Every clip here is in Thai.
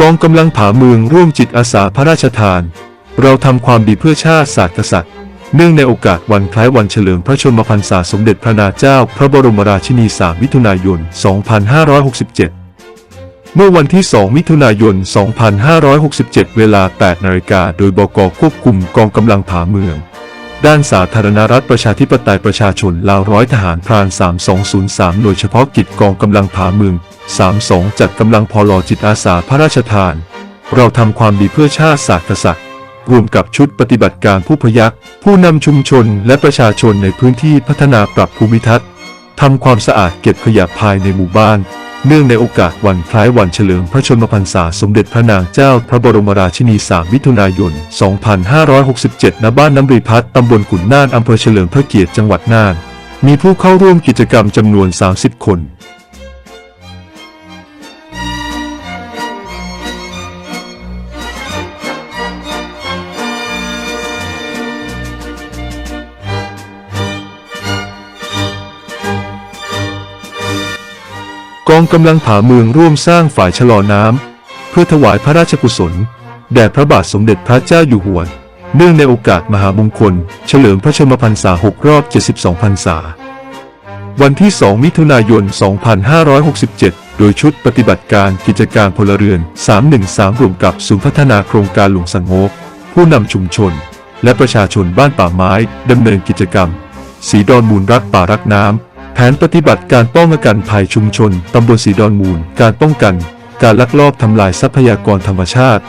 กองกำลังผาเมืองร่วมจิตอาสาพระราชทาน เราทำความดีเพื่อชาติศาสตร์กษัตริย์ เนื่องในโอกาสวันคล้ายวันเฉลิมพระชนมพรรษาสมเด็จพระนางเจ้า พระบรมราชินี3มิถุนายน 2567 เมื่อวันที่ 2 มิถุนายน 2567 เวลา 8 นาฬิกา โดยบกควบคุมกองกำลังผาเมือง ด้านสาธารณรัฐประชาธิปไตยประชาชนลาวร้อยทหารพราน 3203 หน่วยเฉพาะกิจกองกำลังผาเมือง 32 จัดกำลังพลจิตอาสาพระราชทาน เราทำความดีเพื่อชาติศาสตร์กษัตริย์รวมกับชุดปฏิบัติการผู้พยักผู้นำชุมชนและประชาชนในพื้นที่พัฒนาปรับภูมิทัศน์ทำความสะอาดเก็บขยะภายในหมู่บ้าน เนื่องในโอกาสวันคล้ายวันเฉลิมพระชนมพรรษาสมเด็จพระนางเจ้าพระบรมราชินี 3 มิถุนายน 2567 ณ บ้านน้ำรีพัฒน์ตำบลขุนน่านอำเภอเฉลิมพระเกียรติจังหวัดน่าน มีผู้เข้าร่วมกิจกรรมจำนวน 30 คน กองกำลังผาเมืองร่วมสร้างฝ่ายชะลอน้ำ เพื่อถวายพระราชกุศล แด่พระบาทสมเด็จพระเจ้าอยู่หัว เนื่องในโอกาสมหามงคล เฉลิมพระชนมพรรษา 6 รอบ 72 พรรษา วันที่ 2 มิถุนายน 2567 โดยชุดปฏิบัติการกิจการพลเรือน 313 รวมกับศูนย์พัฒนาโครงการหลวงสังโงกผู้นำชุมชน และประชาชนบ้านป่าไม้ดำเนินกิจกรรม สีดอนมูลรักป่ารักน้ำ แผนปฏิบัติการป้องกันภัยชุมชน ตำบลสีดอนมูล การป้องกัน การลักลอบทำลายทรัพยากรธรรมชาติ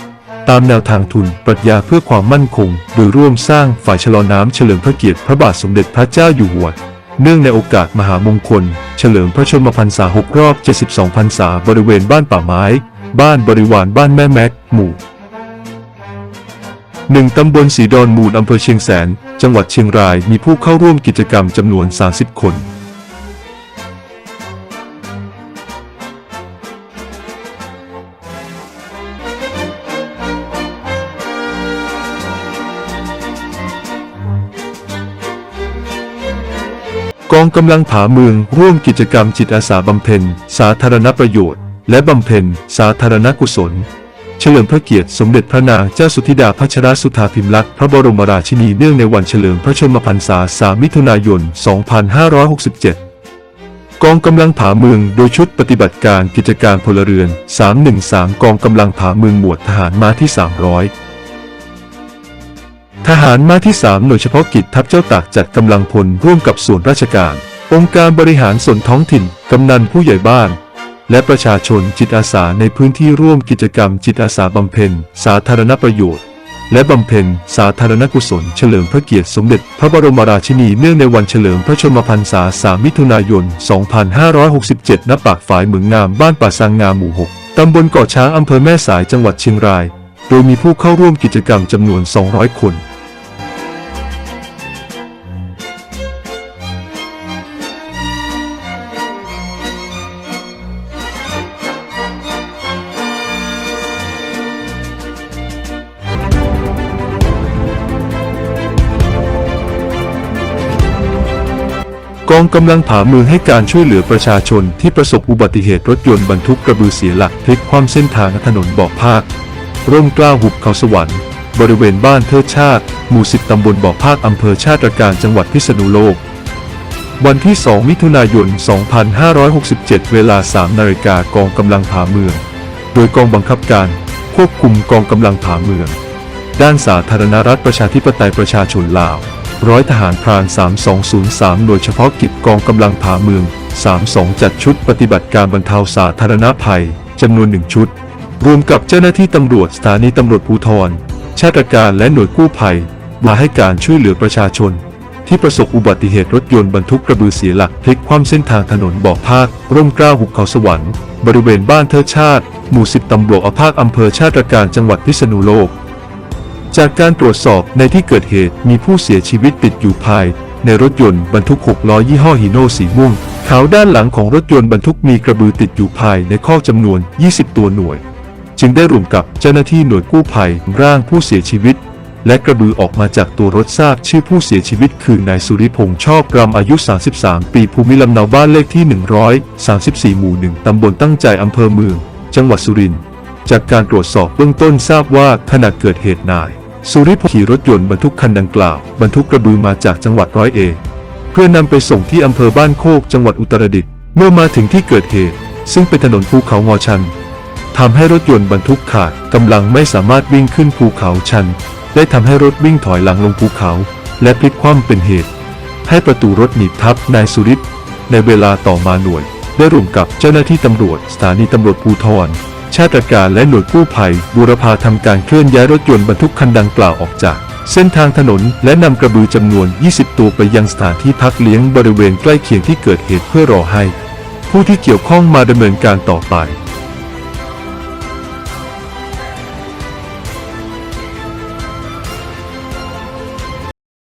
ตามแนวทางทุนปรัชญาเพื่อความมั่นคง โดยร่วมสร้างฝ่ายชะลอน้ำเฉลิมพระเกียรติพระบาทสมเด็จพระเจ้าอยู่หัว เนื่องในโอกาสมหามงคล เฉลิมพระชนมพรรษา 6 รอบ 72 พรรษา บริเวณบ้านป่าไม้ บ้านบริวารบ้านแม่แม็ก หมู่หนึ่งตำบลสีดอนมูลอำเภอเชียงแสน จังหวัดเชียงรายมีผู้เข้าร่วมกิจกรรมจำนวน 30 คน กองกำลังผาเมืองร่วมกิจกรรมจิตอาสาบำเพ็ญ สาธารณประโยชน์ และบำเพ็ญ สาธารณกุศล เฉลิมพระเกียรติสมเด็จพระนางเจ้าสุธิดาพัชรสุธาพิมลักษณ์พระบรมราชินีเนื่องในวันเฉลิมพระชนมพรรษา 3 มิถุนายน 2567กองกำลังผาเมืองโดยชุดปฏิบัติการกิจการพลเรือน 313 กองกำลังผาเมืองหมวดทหารมาที่ 300 ทหารมาที่ 3 หน่วยเฉพาะกิจทัพเจ้าตากจัดกำลังพลร่วมกับส่วนราชการ องค์การบริหารส่วนท้องถิ่น กำนันผู้ใหญ่บ้าน และประชาชนจิตอาสาในพื้นที่ร่วมกิจกรรมจิตอาสาบำเพ็ญ สาธารณประโยชน์ และบำเพ็ญสาธารณกุศลเฉลิมพระเกียรติสมเด็จ พระบรมราชินีเนื่องในวันเฉลิมพระชนมพรรษา 3 มิถุนายน 2567 ณ ปากฝายเหมืองงามบ้านป่าสังงามหมู่ 6 ตำบลเกาะช้างอำเภอแม่สายจังหวัดเชียงราย โดยมีผู้เข้าร่วมกิจกรรมจำนวน 200 คน กองกำลังผาเมืองให้การช่วยเหลือประชาชนที่ประสบอุบัติเหตุรถยนต์บรรทุกกระบือเสียหลักพลิกคว่ำเส้นทางถนนบ่อภาคร่มกล้าหุบเขาสวรรค์ บริเวณบ้านเทิดชาติ หมู่สิบตำบลบ่อภาคอำเภอชาติตรการจังหวัดพิษณุโลก วันที่ 2 มิถุนายน 2567 เวลา 3 นาฬิกากองกำลังผาเมือง โดยกองบังคับการควบคุมกองกำลังผาเมือง ด้านสาธารณรัฐประชาธิปไตยประชาชนลาว ร้อยทหารพราน 3203 หน่วยเฉพาะกิจกองกำลังผาเมือง 32 จัดชุดปฏิบัติการบรรเทาสาธารณภัยจำนวนหนึ่งชุด รวมกับเจ้าหน้าที่ตำรวจสถานีตำรวจภูธรชาติการและหน่วยกู้ภัย มาให้การช่วยเหลือประชาชน ที่ประสบอุบัติเหตุรถยนต์บรรทุกกระบือเสียหลักพลิกคว่ำเส้นทางถนนบ่อภาค ร่มกล้าหุบเขาสวรรค์ บริเวณบ้านเทิดชาติ หมู่สิบตำบลอภาคอำเภอชาติการจังหวัดพิษณุโลก จากการตรวจสอบในที่เกิดเหตุมีผู้เสียชีวิตติดอยู่ภาย ในรถยนต์บรรทุก 6 ล้อยี่ห้อฮีโน่สีม่วงขาวด้านหลังของรถยนต์บรรทุกมีกระบือติดอยู่ภายในข้อจำนวน 20 ตัวหน่วย จึงได้รวมกับเจ้าหน้าที่หน่วยกู้ภัยร่างผู้เสียชีวิต และกระบือออกมาจากตัวรถทราบชื่อผู้เสียชีวิตคือนายสุริพงษ์ชอบรำอายุ 33 ปีภูมิลำเนาบ้านเลขที่ 134 หมู่ 1 ตำบลตั้งใจอำเภอเมือง จังหวัดสุรินทร์จากการตรวจสอบเบื้องต้นทราบว่าขณะเกิดเหตุนาย สุริพขี่รถยนต์บรรทุกคันดังกล่าวบรรทุกกระบือมาจากจังหวัดร้อยเอ็ดเพื่อนำไปส่งที่อำเภอบ้านโคกจังหวัดอุตรดิตถ์เมื่อมาถึงที่เกิดเหตุ ซึ่งเป็นถนนภูเขางอชันทำให้รถยนต์บรรทุกขาดกำลังไม่สามารถวิ่งขึ้นภูเขาชัน ได้ทำให้รถวิ่งถอยหลังลงภูเขา และพลิกคว่ำเป็นเหตุ ให้ประตูรถหนีบทับนายสุริศในเวลาต่อมาหน่วย ได้ร่วมกับเจ้าหน้าที่ตำรวจสถานีตำรวจภูธร ชาติการและหน่วยกู้ภัย บูรพาทำการเคลื่อนย้ายรถยนต์บรรทุกคันดังกล่าวออกจาก เส้นทางถนนและนำกระบือจำนวน 20 ตัวไปยังสถานที่พักเลี้ยงบริเวณใกล้เคียงที่เกิดเหตุเพื่อรอให้ ผู้ที่เกี่ยวข้องมาดำเนินการต่อไป